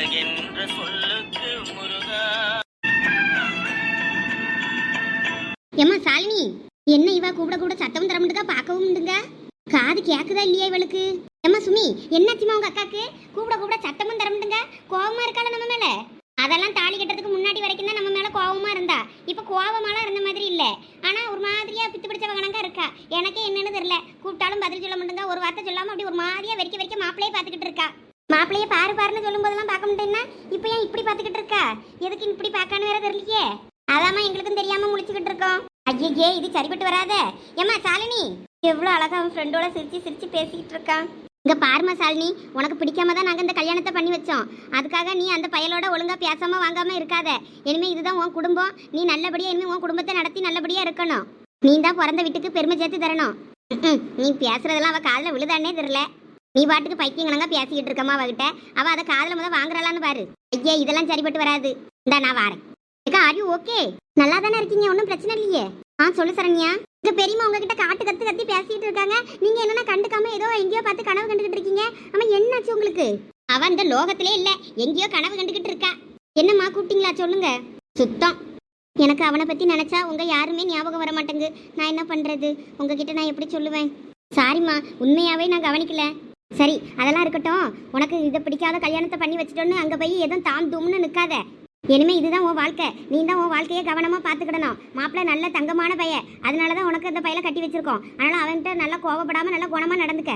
என்ற சொல்லுக்கு முருகா. ஏம்மா சாலினி என்ன இவா கூப்பிட கூட சத்தம் தர முடியுங்க பார்க்கவும் முடியுங்க காது கேக்குதா இல்லையா இவளுக்கு? ஏமா சுமி என்னாச்சுமா உங்க அக்காக்கு? கூப்பிட கூப்பிட சத்தமும் தர முடியுங்க கோவமா இருக்கால நம்ம மேல? அதெல்லாம் தாலி கட்டுறதுக்கு முன்னாடி வரைக்கும் தான் நம்ம மேல கோவமா இருந்தா. இப்ப கோவமாலாம் இருந்த மாதிரி இல்ல. ஆனா ஒரு மாதிரியா பித்து பிடிச்ச இருக்கா? எனக்கே என்னன்னு தெரியல. கூப்பிட்டாலும் பதில் சொல்ல முடியுங்க ஒரு வார்த்தை சொல்லாம அப்படி ஒரு மாதிரியா வெறிக்க வெறிக்க மாப்பிளையே பாத்துக்கிட்டு இருக்கா. மாப்பிளைய பாரு பாருன்னு சொல்லும் போதெல்லாம் பார்க்க முடியும்னா இப்போ ஏன் இப்படி பார்த்துக்கிட்டு இருக்கா? எதுக்கு இப்படி பார்க்கான்னு வேற தெரியலையே. அதாம்மா எங்களுக்கும் தெரியாம முடிச்சுக்கிட்டு இருக்கோம். ஐயே இது சரிப்பட்டு வராத. ஏம்மா சாலினி? எவ்வளோ அழகாக அவன் ஃப்ரெண்டோட சிரிச்சு சிரிச்சு பேசிக்கிட்டு இருக்கான். இங்கே பாருமா சாலினி உனக்கு பிடிக்காம தான் நாங்கள் இந்த கல்யாணத்தை பண்ணி வச்சோம். அதுக்காக நீ அந்த பயலோட ஒழுங்கா பேசாமல் வாங்காமல் இருக்காத. இனிமேல் இதுதான் உன் குடும்பம். நீ நல்லபடியாக இனிமேல் உன் குடும்பத்தை நடத்தி நல்லபடியாக இருக்கணும். நீ தான் பிறந்த வீட்டுக்கு பெருமை சேர்த்து தரணும். நீ பேசுறதெல்லாம் அவள் காலில் விழுதானே தெரில நீ பாட்டுக்கு பைத்தியங்கனங்க பேசிக்கிட்டு இருக்கமா அவகிட்ட. அவ அதை காதல முத வாங்குறாளான்னு பாரு. ஐயே இதெல்லாம் சரிப்பட்டு வராது. இந்தா நான் வாரேன். ஏக்கா ஆர் யூ ஓகே நல்லா தானே இருக்கீங்க ஒன்றும் பிரச்சனை இல்லையே? ஆ சொல்லு சரண்யா. இந்த பெரியம்மா உங்ககிட்ட காட்டு கத்து கத்தி பேசிட்டு இருக்காங்க நீங்க என்னன்னா கண்டுக்காம ஏதோ எங்கேயோ பார்த்து கனவு கண்டுகிட்டு இருக்கீங்க? ஆமா என்னாச்சு உங்களுக்கு? அவ இந்த லோகத்திலே இல்ல. எங்கேயோ கனவு கண்டுகிட்டு இருக்கா. என்னம்மா கூப்பிட்டீங்களா சொல்லுங்க. சுத்தம். எனக்கு அவனை பற்றி நினச்சா உங்கள் யாருமே ஞாபகம் வர மாட்டேங்கு நான் என்ன பண்ணுறது உங்ககிட்ட நான் எப்படி சொல்லுவேன்? சாரிம்மா உண்மையாகவே நான் கவனிக்கல. சரி அதெல்லாம் இருக்கட்டும். உனக்கு இதை பிடிக்காத கல்யாணத்தை பண்ணி வச்சுட்டோன்னு அங்கே போய் எதுவும் தாம் தூம்னு நிற்காத இனிமே இதுதான் உன் வாழ்க்கை. நீ தான் உன் வாழ்க்கையை கவனமாக பார்த்துக்கிடணும். மாப்பிள்ளை நல்ல தங்கமான பையன். அதனால தான் உனக்கு இந்த பையலை கட்டி வச்சிருக்கோம். அதனால் அவன்கிட்ட நல்லா கோவப்படாமல் நல்லா குணமாக நடந்துக்க.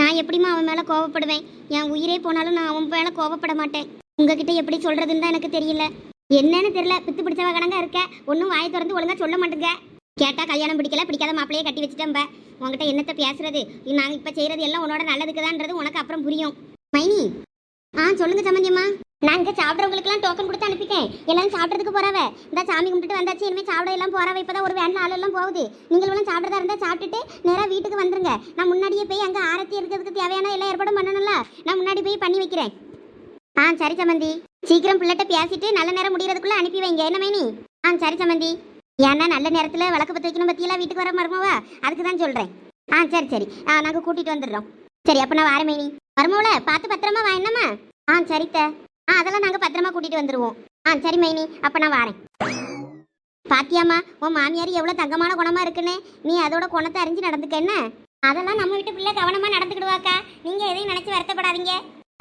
நான் எப்படிமா அவன் மேலே கோவப்படுவேன்? என் உயிரே போனாலும் நான் அவன் மேலே கோவப்பட மாட்டேன். உங்ககிட்ட எப்படி சொல்கிறதுன்னு தான் எனக்கு தெரியல. என்னன்னு தெரியல. பித்து பிடிச்சவ கணங்க இருக்க. ஒன்றும் வாயை திறந்து ஒழுங்காக சொல்ல மாட்டேங்க. கேட்டால் கல்யாணம் பிடிக்கல பிடிக்காத மாப்பிளையே கட்டி வச்சுட்டேன் உங்ககிட்ட என்னத்த பேசுறது? நாங்கள் இப்போ செய்கிறது எல்லாம் உன்னோட நல்லதுக்குதான்றது உனக்கு அப்புறம் புரியும். மைனி. ஆ சொல்லுங்க சம்மந்தியம்மா நான் இங்கே சாப்பிட்றவங்களுக்குலாம் டோக்கன் கொடுத்து அனுப்பிட்டேன். எல்லாரும் சாப்பிட்றதுக்கு போறவ. இந்த சாமி கும்பிட்டுட்டு வந்தாச்சு இனிமேல் சாப்பிட எல்லாம் போறவ. இப்பதான் ஒரு வேன் ஆள் எல்லாம் போகுது. நீங்கள் எல்லாம் சாப்பிட்றதா இருந்தால் சாப்பிட்டுட்டு நேராக வீட்டுக்கு வந்துருங்க. நான் முன்னாடியே போய் அங்கே ஆரத்தி இருக்கிறதுக்கு தேவையான எல்லாம் ஏற்பாடும் பண்ணணும்ல. நான் முன்னாடி போய் பண்ணி வைக்கிறேன். ஆ சரி சமந்தி. சீக்கிரம் பிள்ளைகிட்ட பேசிட்டு நல்ல நேரம் முடிகிறதுக்குள்ளே அனுப்பி வைங்க. என்ன மைனி? ஆ சரி சமந்தி. ஏன்னா நல்ல நேரத்தில் விளக்கு பற்ற வைக்கணும் பற்றியெல்லாம் வீட்டுக்கு வர மருமவா? அதுக்கு தான் சொல்கிறேன் ஆ சரி சரி. ஆ நாங்கள் கூட்டிகிட்டு வந்துடுறோம். சரி அப்போ நான் வாரேன் மைனி. மருமவள பார்த்து பத்திரமா வா என்னம்மா? ஆ சரித்த ஆ அதெல்லாம் நாங்கள் பத்திரமா கூட்டிகிட்டு வந்துடுவோம் ஆ சரி மைனி. அப்போ நான் வாரேன். பாத்தியாம்மா உன் மாமியார் எவ்வளோ தங்கமான குணமா இருக்குன்னு? நீ அதோட குணத்தை அறிஞ்சு நடந்துக்க என்ன? அதெல்லாம் நம்ம வீட்டு பிள்ளை கவனமாக நடந்துக்கிடுவாக்கா. நீங்கள் எதையும் நினச்சி வருத்தப்படாதீங்க.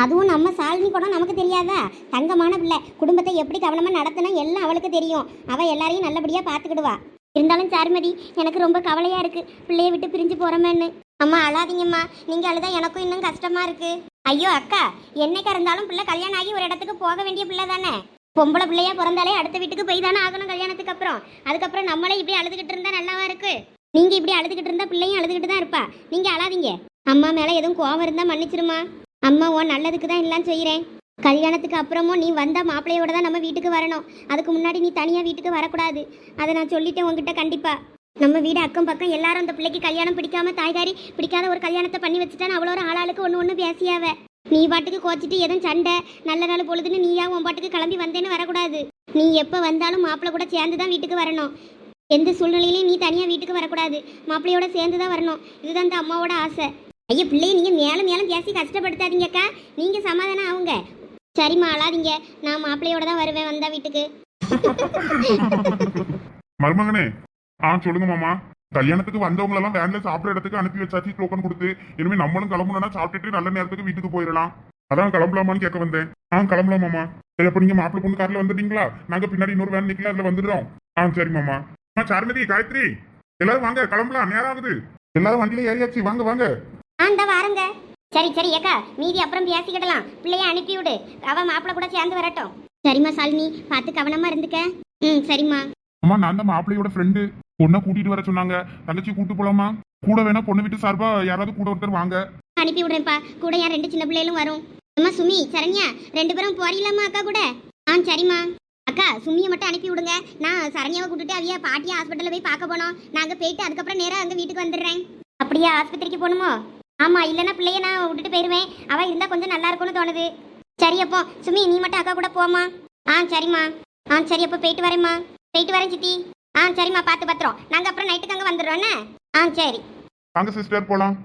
அதுவும் நம்ம சாலினி கூட நமக்கு தெரியாதா? தங்கமான பிள்ளை. குடும்பத்தை எப்படி கவனமாக நடத்தினா எல்லாம் அவளுக்கு தெரியும். அவள் எல்லாரையும் நல்லபடியாக பார்த்துக்கிடுவா. இருந்தாலும் சாருமதி எனக்கு ரொம்ப கவலையாக இருக்குது பிள்ளைய விட்டு பிரிஞ்சு போகிறோமேன்னு அம்மா அழாதீங்கம்மா. நீங்கள் அழுதா எனக்கும் இன்னும் கஷ்டமாக இருக்குது ஐயோ அக்கா. என்னைக்கா இருந்தாலும் பிள்ளை கல்யாணம் ஆகி ஒரு இடத்துக்கு போக வேண்டிய பிள்ளை தானே? பொம்பளை பிள்ளையா பிறந்தாலே அடுத்த வீட்டுக்கு போய் தானே ஆகணும் கல்யாணத்துக்கு அப்புறம். அதுக்கப்புறம் நம்மளே இப்படி அழுதுகிட்டு இருந்தா நல்லாவா இருக்கு? நீங்க இப்படி அழுதுகிட்டு இருந்தா பிள்ளையும் அழுதுகிட்டு தான் இருப்பா. நீங்க அழாதீங்க. அம்மா மேல எதுவும் கோவம் இருந்தா மன்னிச்சிருமா? அம்மா நல்லதுக்கு தான் எல்லாம் செய்கிறேன் கல்யாணத்துக்கு அப்புறமும் நீ வந்த மாப்பிள்ளையோட தான் நம்ம வீட்டுக்கு வரணும். அதுக்கு முன்னாடி நீ தனியாக வீட்டுக்கு வரக்கூடாது. அதை நான் சொல்லிட்டேன் உங்ககிட்ட கண்டிப்பாக நம்ம வீடு அக்கம் பக்கம் எல்லாரும் அந்த பிள்ளைக்கு கல்யாணம் பிடிக்காம தாய்காரி பிடிக்காத ஒரு கல்யாணத்தை பண்ணி வச்சுட்டான்னு அவ்வளோ ஒரு ஆளாளுக்கு ஒன்று ஒன்று பேசியாவ. நீ பாட்டுக்கு கோச்சிட்டு எதுவும் சண்டை நல்ல நாள் பொழுதுன்னு நீயா உன் பாட்டுக்கு கிளம்பி வந்தேன்னு வரக்கூடாது. நீ எப்போ வந்தாலும் மாப்பிள்ளை கூட சேர்ந்து தான் வீட்டுக்கு வரணும். எந்த சூழ்நிலையிலையும் நீ தனியாக வீட்டுக்கு வரக்கூடாது. மாப்பிள்ளையோட சேர்ந்து தான் வரணும். இதுதான் இந்த அம்மாவோட ஆசை. ஐயா பிள்ளைய நீங்கள் மேலும் மேலும் பேசி கஷ்டப்படுத்தாதீங்கக்கா நீங்கள் சமாதானம் ஆகுங்க சரிம்மா அழாதீங்க. நான் மாப்பிள்ளையோட தான் வருவேன் வந்தா வீட்டுக்கு. மருமகனே ஆ சொல்லுங்க மாமா. கல்யாணத்துக்கு வந்தவங்க எல்லாம் வேன்ல சாப்பிட்ற இடத்துக்கு அனுப்பி வச்சாச்சு டோக்கன் கொடுத்து. இனிமே நம்மளும் கிளம்பணும்னா சாப்பிட்டுட்டு நல்ல நேரத்துக்கு வீட்டுக்கு போயிடலாம். அதான் கிளம்பலாமான்னு கேட்க வந்தேன். ஆ கிளம்பலாம் மாமா. சரி அப்போ நீங்க மாப்பிள்ளை பொண்ணு கார்ல வந்துட்டீங்களா? நாங்க பின்னாடி இன்னொரு வேன் நிக்கல அதுல வந்துடுறோம். ஆ சரி மாமா. ஆ சாருமதி காயத்ரி. எல்லாரும் வாங்க கிளம்பலாம் நேரம் ஆகுது. எல்லாரும் வண்டியில ஏறியாச்சு. வாங்க வாங்க. ஆ இந்த வாருங்க. சரி சரி ஏக்கா மீதி அப்புறம் பேசிக்கிடலாம். பிள்ளைய அனுப்பி விடு அவ மாப்பிள்ளை கூட சேர்ந்து வரட்டும். சரிம்மா சாலினி பார்த்து கவனமா இருந்துக்க. ம் சரிம்மா. அம்மா நான் தான் மாப்பிள்ளையோட ஃப்ரெண்டு பொண்ணை கூட்டிட்டு வர சொன்னாங்க. தங்கச்சி கூட்டு போலாமா? கூட வேணா பொண்ணு வீட்டு சார்பா யாராவது கூட ஒருத்தர் வாங்க. அனுப்பி விடுறேன்ப்பா கூட என் ரெண்டு சின்ன பிள்ளைகளும் வரும். அம்மா சுமி சரண்யா ரெண்டு பேரும் போறீங்களாம்மா அக்கா கூட? ஆ சரிம்மா. அக்கா சுமியை மட்டும் அனுப்பி விடுங்க நான் சரண்யாவை கூட்டிட்டு அவிய பாட்டியா ஹாஸ்பிட்டல்ல போய் பார்க்க போனோம். நாங்க போயிட்டு அதுக்கப்புறம் நேரா அங்க வீட்டுக்கு வந்துடுறேன். அப்படியா ஆஸ்பத்திரிக்கு போகணுமோ? ஆமா இல்லைன்னா பிள்ளைய நான் விட்டுட்டு போயிருவேன். அவ இருந்தா கொஞ்சம் நல்லா இருக்கும்னு தோணுது. சரி அப்போ சுமி நீ மட்டும் அக்கா கூட போமா ஆ சரிம்மா. ஆ சரி அப்போ போயிட்டு வரேம்மா. போயிட்டு வரேன் சித்தி. ஆ சரிம்மா பார்த்து பத்திரம். நாங்க அப்புறம் நைட்டுக்கு அங்க வந்துடுறோம் என்ன? ஆ சரி. வாங்க சிஸ்டர் போலாம்.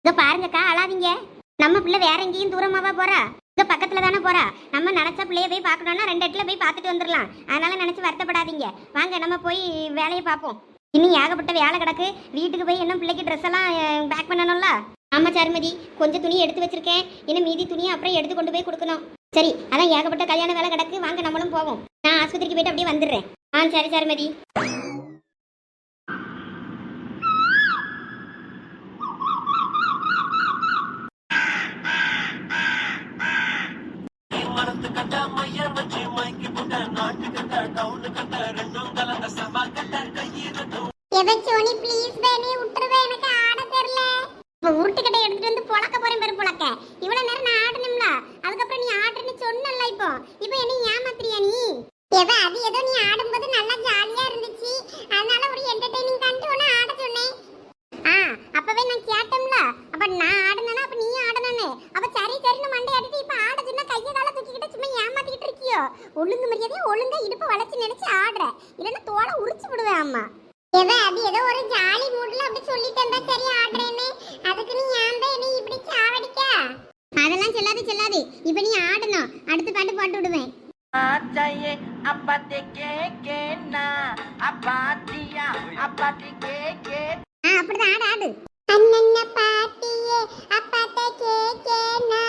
இங்க பாருங்கக்கா அழாதீங்க. நம்ம பிள்ளை வேற எங்கேயும் தூரமாவா போறா? இங்க பக்கத்துல தானே போறா? நம்ம நினைச்ச பிள்ளைய போய் பார்க்கணும்னா ரெண்டு இடத்துல போய் பார்த்துட்டு வந்துடலாம். அதனால நினைச்சு வருத்தப்படாதீங்க. வாங்க நம்ம போய் வேலையை பார்ப்போம். இன்னும் ஏகப்பட்ட வேலை கிடக்கு. வீட்டுக்கு போய் இன்னும் பிள்ளைக்கு ட்ரெஸ் எல்லாம் பேக் பண்ணணும்ல? ஆமாம் சாருமதி. கொஞ்சம் துணி எடுத்து வச்சிருக்கேன். இன்னும் மீதி துணியை அப்புறம் எடுத்து கொண்டு போய் கொடுக்கணும். சரி அதான் ஏகப்பட்ட கல்யாண வேலை கிடக்கு. வாங்க நம்மளும் போவோம். நான் ஆஸ்பத்திரிக்கு போயிட்டு அப்படியே வந்துடுறேன். ஆ சரி சாருமதி. மரத்து கட்ட மையம் வச்சு மைக்கு போட்ட நாட்டு கட்ட டவுனு கட்ட ரெண்டும் கலந்த சபா. Giovanni, please. ஏதோ ஒரு ஜாலி மூட்ல அப்படி சொல்லிட்டேன் சரி ஆடுறேன்னு. அதுக்கு நீ ஏன் தான் நீ இப்படி சாவடிக்க? அதெல்லாம் செல்லாது செல்லாது. இப்போ நீ ஆடணும். அடுத்து பாட்டு போட்டு விடுவேன். ஆச்சாயே அப்பாத்தி கேக்கேனா அப்பாத்தியா அப்பாத்தி கேக்கே. ஆ அப்படிதான் ஆடு ஆடு. அண்ணன் பாட்டியே அப்பாத்த கேக்கேனா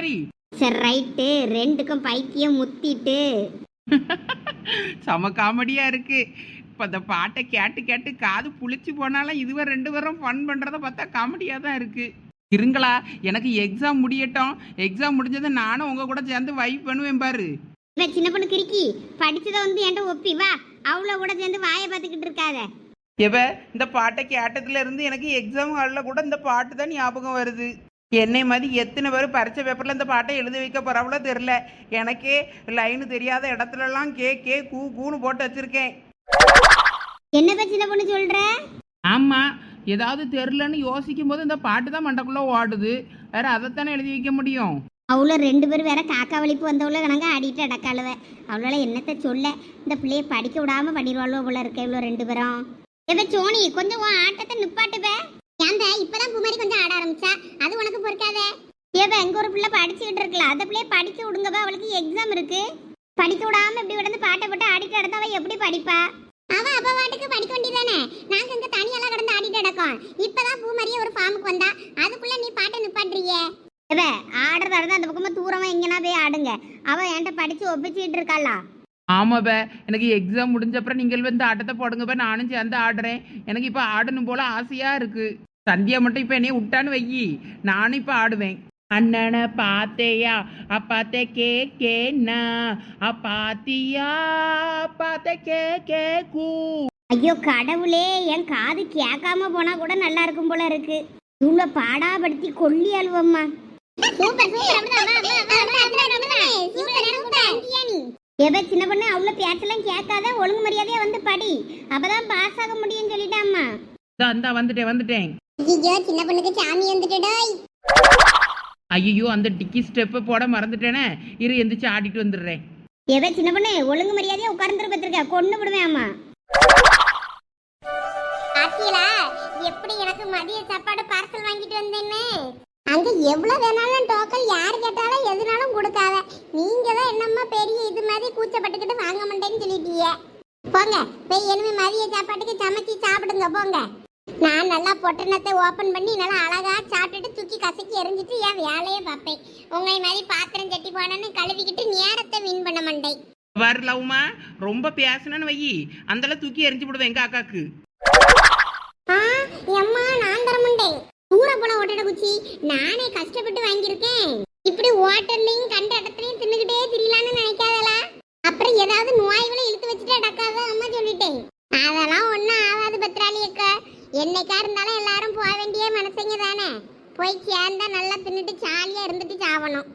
மாதிரி. சரி ரைட்டு ரெண்டுக்கும் பைத்தியம் முத்திட்டு. செம காமெடியா இருக்கு. இப்போ இந்த பாட்டை கேட்டு கேட்டு காது புளிச்சு போனாலும் இதுவரை ரெண்டு பேரும் ஃபன் பண்றத பார்த்தா காமெடியா தான் இருக்கு. இருங்களா எனக்கு எக்ஸாம் முடியட்டும். எக்ஸாம் முடிஞ்சதை நானும் உங்க கூட சேர்ந்து வைப் பண்ணுவேன் பாரு. சின்ன பொண்ணு கிறுக்கி படிச்சதை வந்து என்கிட்ட ஒப்பி வா. அவ்வளோ கூட சேர்ந்து வாயை பார்த்துக்கிட்டு இருக்காத. எவ இந்த பாட்டை கேட்டதுல இருந்து எனக்கு எக்ஸாம் ஹாலில் கூட இந்த பாட்டு தான் ஞாபகம் வருது. என்னை மாதிரி எத்தனை பேர் பரிச்சை பேப்பரில் இந்த பாட்டை எழுதி வைக்க போறாவளோ தெரில எனக்கே லைனு தெரியாத இடத்துலலாம் கே கே கூ கூன்னு போட்டு வச்சிருக்கேன். என்னப்ப சின்ன பொண்ணு சொல்ற? ஆமா ஏதாவது தெரிலன்னு யோசிக்கும் போது இந்த பாட்டு தான் மண்டக்குள்ள ஓடுது. வேற அதைத்தானே எழுதி வைக்க முடியும்? அவ்வளோ ரெண்டு பேரும் வேற காக்கா வலிப்பு வந்தவளோ கணங்க ஆடிட்டு அடக்காளுவ அவ்வளோ என்னத்த சொல்ல? இந்த பிள்ளைய படிக்க விடாம பண்ணிடுவாளோ போல இருக்க இவ்வளோ ரெண்டு பேரும். இவ சோனி கொஞ்சம் உன் ஆட்டத்தை நிப்பாட்டுப்ப ஏந்த இப்பதான் பூமாரி கொஞ்சம் ஆட ஆரம்பிச்சா? அது உனக்கு பொறுக்காத? ஏவ எங்க ஒரு பிள்ளை படிச்சுக்கிட்டு இருக்கலாம் அதை பிள்ளைய படிக்க விடுங்கப்பா அவளுக்கு எக்ஸாம் இருக்கு. படிக்க விடாம இப்படி விடந்து பாட்டை போட்டு ஆடிட்டு கிடந்தா அவ எப்படி படிப்பா? அவ அப்ப பாட்டுக்கு படிக்க வேண்டியதானே? நாங்க இங்க தனியெல்லாம் கிடந்து ஆடிட்டு கிடக்கோம். இப்பதான் பூமாரிய ஒரு ஃபார்முக்கு வந்தா அதுக்குள்ள நீ பாட்டை நிப்பாட்டுறியே? ஏவ ஆடுறதா இருந்தா அந்த பக்கமா தூரமா எங்கனா போய் ஆடுங்க. அவ என்கிட்ட படிச்சு ஒப்பிச்சுக்கிட்டு இருக்காளா? ஆமாப்ப எனக்கு எக்ஸாம் முடிஞ்ச அப்புறம் நீங்கள் வந்து ஆட்டத்தை போடுங்கப்ப நானும் சேர்ந்து ஆடுறேன். எனக்கு இப்போ ஆடணும் போல ஆசையா இருக்கு. சந்தியா மட்டும் இப்போ என்னைய விட்டான்னு வையி. நானும் இப்போ ஆடுவேன். அண்ணனை பார்த்தேயா அப்பாத்த கே கேனா அப்பாத்தியா? அப்பாத்த கே கே கூ. ஐயோ கடவுளே என் காது கேட்காம போனா கூட நல்லா இருக்கும் போல இருக்கு. இவ்வளோ பாடாப்படுத்தி கொல்லி அழுவம்மா. சூப்பர் எவ சின்ன பொண்ணு அவ்வளோ பேச்செல்லாம் கேட்காத ஒழுங்கு மரியாதையா வந்து படி. அப்பதான் பாஸ் ஆக முடியும்னு சொல்லிட்டாம்மா இந்தா வந்துட்டேன் வந்துட்டேன். ஐயோ சின்ன பொண்ணுக்கு சாமி வந்துட்டுடோய் ஐயோ அந்த டிக்கி ஸ்டெப்பை போட மறந்துட்டேனே. இரு எந்திரிச்சு ஆடிட்டு வந்துடுறேன். எவ சின்ன பொண்ணு ஒழுங்கு மரியாதையா உட்கார்ந்து பத்திருக்க கொண்டு விடுவேன் அம்மா. பாத்தீங்களா எப்படி எனக்கு மதிய சாப்பாடு பார்சல் வாங்கிட்டு வந்தேன்னு? அங்க எவ்வளவு வேணாலும் டோக்கன் யார் கேட்டாலும் எதுனாலும் கொடுக்காத. நீங்க தான் என்னம்மா பெரிய இது மாதிரி கூச்சப்பட்டுக்கிட்டு வாங்க மாட்டேன்னு சொல்லிட்டீங்க. போங்க போய் இனிமே மதிய சாப்பாட்டுக்கு சமைச்சு சாப்பிடுங்க போங்க. நான் நல்லா பொட்டணத்தை ஓபன் பண்ணி நல்லா அழகா சாப்பிட்டுட்டு தூக்கி கசக்கி எரிஞ்சிட்டு என் வேலையை பார்ப்பேன். உங்களை மாதிரி பாத்திரம் சட்டி போனன்னு கழுவிக்கிட்டு நேரத்தை வீண் பண்ண மாட்டேன். வரலவுமா ரொம்ப பேசணும்னு வையி அந்தளவு தூக்கி எரிஞ்சு விடுவேன் எங்க அக்காக்கு. எம்மா நான் தர மாட்டேன். தூர போன ஓட்டட குச்சி நானே கஷ்டப்பட்டு வாங்கியிருக்கேன். இப்படி ஓட்டர்லையும் கண்ட இடத்துலயும் தின்னுகிட்டே திரியலான்னு நினைக்காதல. அப்புறம் ஏதாவது நோய்களை இழுத்து வச்சுட்டு அடக்காத அம்மா சொல்லிட்டேன். அதெல்லாம் ஒண்ணும் ஆகாது பத்ராளி அக்கா. என்னைக்கா இருந்தாலும் எல்லாரும் போக வேண்டிய மனசைங்க தானே? போய் சேர்ந்தா நல்லா தின்னுட்டு ஜாலியா இருந்துட்டு சாவணும்.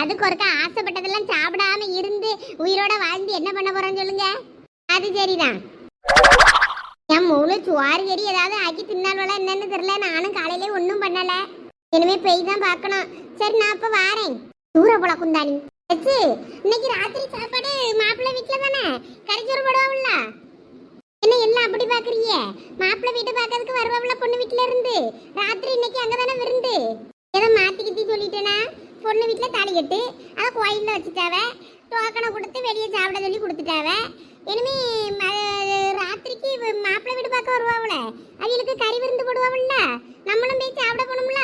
அதுக்கு ஒருக்கா ஆசைப்பட்டதெல்லாம் சாப்பிடாம இருந்து உயிரோட வாழ்ந்து என்ன பண்ண போறோம்னு சொல்லுங்க. அது சரிதான். என் முழு சுவாறு கறி ஏதாவது ஆக்கி தின்னாலும் என்னன்னு தெரியல. நானும் காலையிலே ஒன்றும் பண்ணல. இனிமே போய் தான் பார்க்கணும். சரி நான் அப்ப வாரேன். தூர போல குந்தாணி. இன்னைக்கு ராத்திரி சாப்பாடு மாப்பிள்ளை வீட்டுல தானே? கரைச்சோறு போடுவாங்கல்ல என்ன எல்லாம் அப்படி பாக்குறீங்க? மாப்பிள்ளை வீட்டை பார்க்கறதுக்கு வருவாப்ல பொண்ணு வீட்டுல இருந்து? ராத்திரி இன்னைக்கு அங்கதானே விருந்து? ஏதோ மாத்தி கித்தி சொல்லிட்டேனா? பொண்ணு வீட்டுல தாலி கட்டு அதை கோயில்ல வச்சுட்டாவ. டோக்கனை கொடுத்து வெளியே சாப்பிட சொல்லி கொடுத்துட்டாவ. இனிமே ராத்திரிக்கு வ- மாப்பிள்ளை வீடு பார்க்க வருவாவுல அவங்களுக்கு கறி விருந்து போடுவாவுல்ல நம்மளும் போய் சாப்பிட போகணும்ல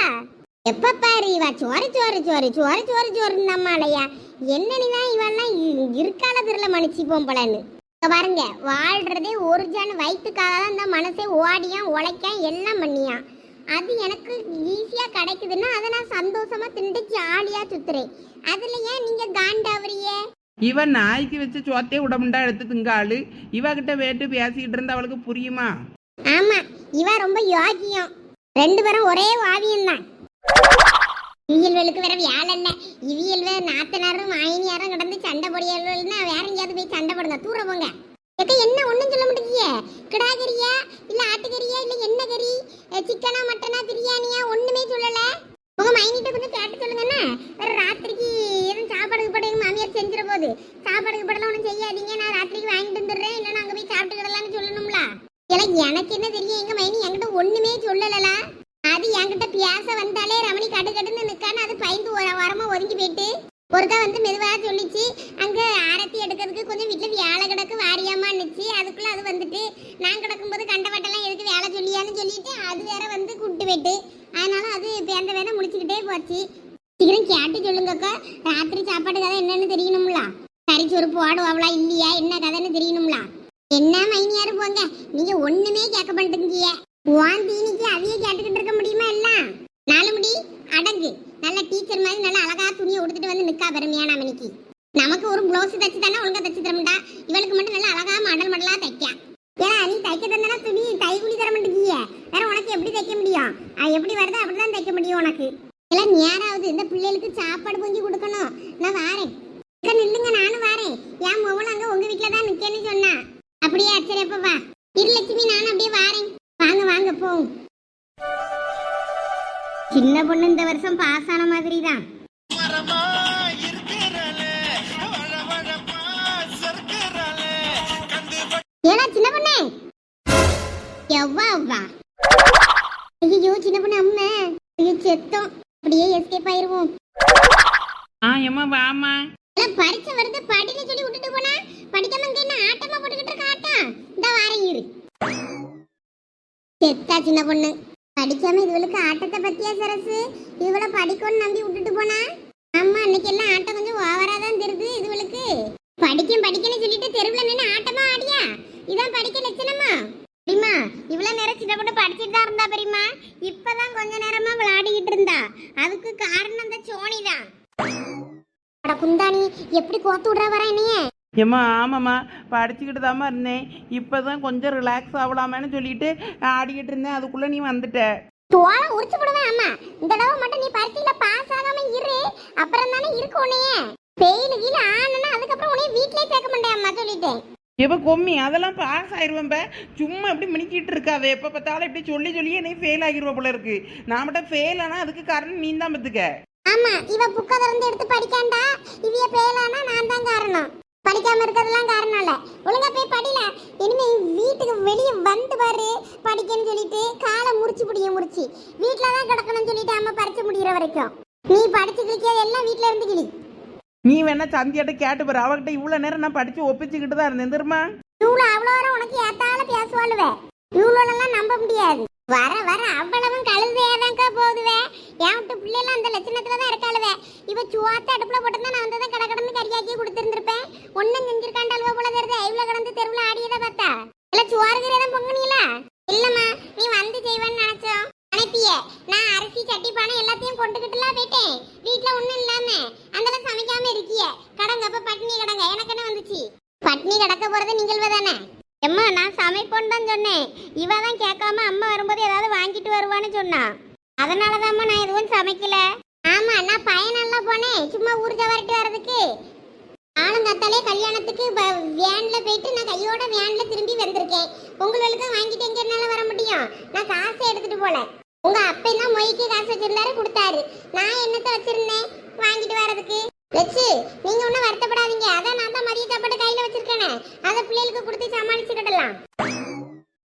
எப்ப பாரு இவா சோறு சோறு சோறு சோறு சோறு சோறு நம்மளையா. என்னன்னுதான் இவெல்லாம் இருக்கால தெரியல மனுச்சி போலன்னு. இங்க பாருங்க வாழ்றதே ஒரு ஜான் வயிற்றுக்காக தான் இந்த மனசே ஓடியான் உழைக்கான் எல்லாம் பண்ணியான். அது எனக்கு ஈஸியா கிடைக்குதுன்னா அதை நான் சந்தோஷமா திண்டு ஜாலியா சுத்துறேன். அதுல ஏன் நீங்க காண்டாவறியே இவன் நாய்க்கு வச்ச சோத்தையே உடம்புண்டா எடுத்து திங்காளு. இவகிட்ட வேட்டு பேசிக்கிட்டு இருந்தா அவளுக்கு புரியுமா? ஆமா இவ ரொம்ப யோகியம். ரெண்டு பேரும் ஒரே ஓவியம் தான் இவியல்களுக்கு வேற வேலை இல்ல. இவியல்வ நாத்தனாரும் மாயினியாரும் கிடந்து சண்டை எங்கேயாவது போய் சண்டை போடுங்க தூர போங்க. எக்க என்ன ஒண்ணும் சொல்ல மாட்டேங்கிய? கிடா கறியா? இல்ல ஆட்டுக்கறியா இல்ல என்ன கறி? சிக்கனா மட்டனா பிரியாணியா ஒண்ணுமே சொல்லல. உங்க மைனிட்ட கொஞ்சம் கேட்டு சொல்லுங்கண்ணா வேற ராத்திரிக்கு எதுவும் சாப்பாடுக்கு படம் எங்கள் மாமியார் செஞ்சிட போகுது. சாப்பாடுக்கு படலாம் ஒன்றும் செய்யாதீங்க. நான் ராத்திரிக்கு வாங்கிட்டு வந்துடுறேன். இல்லைன்னா அங்க போய் சாப்பிட்டுக்கிடலாம்னு சொல்லணும்ல. ஏன்னா எனக்கு என்ன தெரியும்? எங்க மைனி என்கிட்ட ஒண்ணுமே சொல்லலல அது என்கிட்ட பேச வந்தாலே ரமணி கட்டு கட்டுன்னு நிக்கான்னு அது பயந்து ஒரு வாரமா ஒதுங்கி போயிட்டு. ஒருக்கா வந்து மெதுவாக சொல்லிச்சு. அங்கே ஆரத்தி எடுக்கிறதுக்கு கொஞ்சம் வீட்டில் வேலை கிடக்கு வாரியாமான்னுச்சு. அதுக்குள்ள அது வந்துட்டு நான் கிடக்கும்போது கண்டவட்டெல்லாம் எதுக்கு வேலை சொல்லியான்னு சொல்லிட்டு அது வேற வந்து கூப்பிட்டு போயிட்டு. அதனால அது பேந்த வேலை முடிச்சுக்கிட்டே போச்சு. சீக்கிரம் கேட்டு சொல்லுங்கக்கா ராத்திரி சாப்பாடு கதை என்னன்னு தெரியணும்ல? கறிச்சோறு போடுவாங்களா இல்லையா? என்ன கதைன்னு தெரியணும்ல? என்ன மைனியாரு போங்க. நீங்க ஒண்ணுமே கேட்க மாட்டேங்கீங்க உன் தீனிக்கு அதையே கேட்டுக்கிட்டு இருக்க முடியுமா எல்லாம்? நாலு முடி அடங்கு. நல்ல டீச்சர் மாதிரி நல்ல அழகா துணியை உடுத்துட்டு வந்து நிக்கா பெருமையான மணிக்கு நமக்கு ஒரு ப்ளவுஸ் தச்சு தானே ஒழுங்கா தச்சு தரமுண்டா இவளுக்கு மட்டும் நல்லா அழகா மாடல் மாடலா தைக்க. ஏன்னா நீ தைக்க தந்தனா துணி தைக்கூலி தர மாட்டேங்கிய. வேற உனக்கு எப்படி தைக்க முடியும்? எப்படி வருதோ அப்படிதான் தைக்க முடியும் உனக்கு. எல்லாம் நேராவது இந்த பிள்ளைகளுக்கு சாப்பாடு பொங்கி கொடுக்கணும்? நான் வாரேன். நில்லுங்க நானும் வாரேன். என் மொவள் அங்க உங்க வீட்டுல தான் நிக்கேன்னு சொன்னா. அப்படியே சரி அப்ப வா. இரு லட்சுமி நானும் அப்படியே வாரேன். வாங்க வாங்க போவோம். சின்ன பொண்ணு இந்த வருஷம் பாஸ் ஆன மாதிரி தான் படிக்கும் படிக்கணும்னு சொல்லிட்டு தெருவுல நின்று ஆட்டமா ஆடியா? இதான் படிக்க லட்சணமா? பெரியமா இவ்வளவு நேரம் சின்ன பொண்ணு படிச்சுட்டு தான் இருந்தா பெரியமா இப்பதான் கொஞ்ச நேரமா விளையாடிக்கிட்டு இருந்தா. அதுக்கு காரணம் அந்த சோனி தான். அட குந்தாணி எப்படி கோத்து விடுற வர என்னைய? ஏம்மா ஆமாம்மா படிச்சுக்கிட்டு தாம்மா இருந்தேன். இப்போ தான் கொஞ்சம் ரிலாக்ஸ் ஆகலாமேன்னு சொல்லிட்டு ஆடிக்கிட்டு இருந்தேன். அதுக்குள்ளே நீ வந்துட்ட. தோலை உரிச்சு போடுவேன் அம்மா. இந்த தடவை மட்டும் நீ பரீட்சையில பாஸ் ஆகாம இரு. அப்புறம் தானே இருக்கு உன்னைய. பெயில் கீழ ஆனா அதுக்கப்புறம் உன்னைய வீட்லயே சேர்க்க மாட்டேன் அம்மா சொல்லிட்டேன். எப்போ கொம்மி? அதெல்லாம் பாஸ் ஆயிடுவேன்ப சும்மா இப்படி மினிக்கிட்டு இருக்காவே எப்போ பார்த்தாலும் இப்படி சொல்லி சொல்லி என்னை ஃபெயில் ஆகிருவா போல இருக்கு. நான் மட்டும் ஃபெயில் ஆனால் அதுக்கு காரணம் நீ தான் பத்துக்க ஆமா இவ புக்க திறந்து எடுத்து படிக்காண்டா இவிய பேலானா நான் தான் காரணம். படிக்காம இருக்கிறதெல்லாம் காரணம் இல்ல. ஒழுங்கா போய் படில இனிமே வீட்டுக்கு வெளியே வந்து பாரு படிக்கன்னு சொல்லிட்டு காலை முறிச்சு புடிய முறிச்சு. வீட்டுல தான் கிடக்கணும்னு சொல்லிட்டு அம்மா பறிச்சு முடிகிற வரைக்கும். நீ படிச்சு கிழிக்கிறது எல்லாம் வீட்டுல இருந்து கிளி. நீ வேணா சந்தியாட்ட கேட்டு பாரு அவகிட்ட இவ்வளோ நேரம் நான் படிச்சு ஒப்பிச்சுக்கிட்டு தான் இருந்தேன். தெரியுமா? அவ்வளோ வர உனக்கு ஏத்தால பேசுவாளுவே. இவ்வளோலாம் நம்ப முடியாது. வர வர அவ்வளவும் கழுதையாதான்க்கா போகுதுவே. என் விட்டு பிள்ளைலாம் அந்த லட்சணத்துல தான் இருக்காளுவே. இவ சுவாத்த அடுப்புல போட்டிருந்தா நான் வந்து கடை கடந்து கறியாக்கி கொடுத்துருந்துருப்பேன். ஒன்னும் செஞ்சிருக்காண்டாளுவ போல தெரியுது. இவ்வளவு கடந்து தெருவில் ஆடியதை பார்த்தா. இல்ல சுவாறு கறியதான் பொங்குனீங்களா? இல்லம்மா நீ வந்து செய்வேன்னு நினைச்சோம். அனுப்பிய. நான் அரிசி சட்டி பானை எல்லாத்தையும் கொண்டுகிட்டுலாம் போயிட்டேன். வீட்டில் ஒன்றும் இல்லாம. அந்த சமைக்காம இருக்கிய. கடங்க அப்போ பட்னி கடங்க. எனக்கு என்ன வந்துச்சு? பட்னி கடக்க போகிறது நீங்கள் தானே? எம்மா நான் சமைப்போன்னு தான் சொன்னேன். இவ தான் கேட்காம அம்மா வரும்போது ஏதாவது வாங்கிட்டு வருவான்னு சொன்னா. அதனாலதாம்மா நான் எதுவும் சமைக்கல. ஆமா நான் பயனெல்லாம் போனேன். சும்மா ஊர் வரட்டு வர்றதுக்கு. ஆளுங்கத்தாலே கல்யாணத்துக்கு வேன்ல போயிட்டு நான் கையோட வேன்ல திரும்பி வந்திருக்கேன். உங்களுக்கு வாங்கிட்டு எங்க என்னால வர முடியும்? நான் காசை எடுத்துட்டு போல. உங்க அப்பா தான் மொய்க்கு காசு வச்சிருந்தாரு கொடுத்தாரு. நான் என்னத்த வச்சிருந்தேன்? வாங்கிட்டு வர்றதுக்கு. லட்சு நீங்க ஒன்றும் வருத்தப்படாதீங்க. அதான் நான் தான் மதிய சாப்பாடு கையில வச்சிருக்கேனே. அதை பிள்ளைகளுக்கு கொடுத்து சமாளிச்சுக்கிடலாம்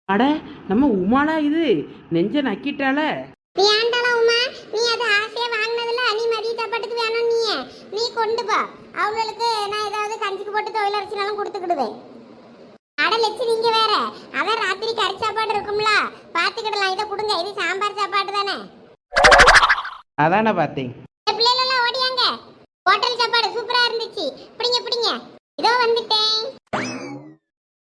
அட நம்ம உமாடா இது. நெஞ்ச நக்கிட்டால. நீ ஏன்டாளா உமா? நீ அது ஆசையா வாங்கினதுல நீ மதிய சாப்பாட்டுக்கு வேணும் நீ நீ கொண்டு போ. அவங்களுக்கு நான் ஏதாவது கஞ்சிக்கு போட்டு தொழில் அரைச்சினாலும் கொடுத்துக்கிடுவேன். அட லட்சு நீங்க வேற. அதான் ராத்திரி கறி சாப்பாடு இருக்கும்ல. பாத்துக்கிடலாம். இதை கொடுங்க. இது சாம்பார் சாப்பாடு தானே. அதானே பார்த்தேன் பிள்ளைகள் எல்லாம் ஓடியாங்க. ஹோட்டல் சாப்பாடு சூப்பரா இருந்துச்சு. பிடிங்க பிடிங்க. இதோ வந்துட்டேன்.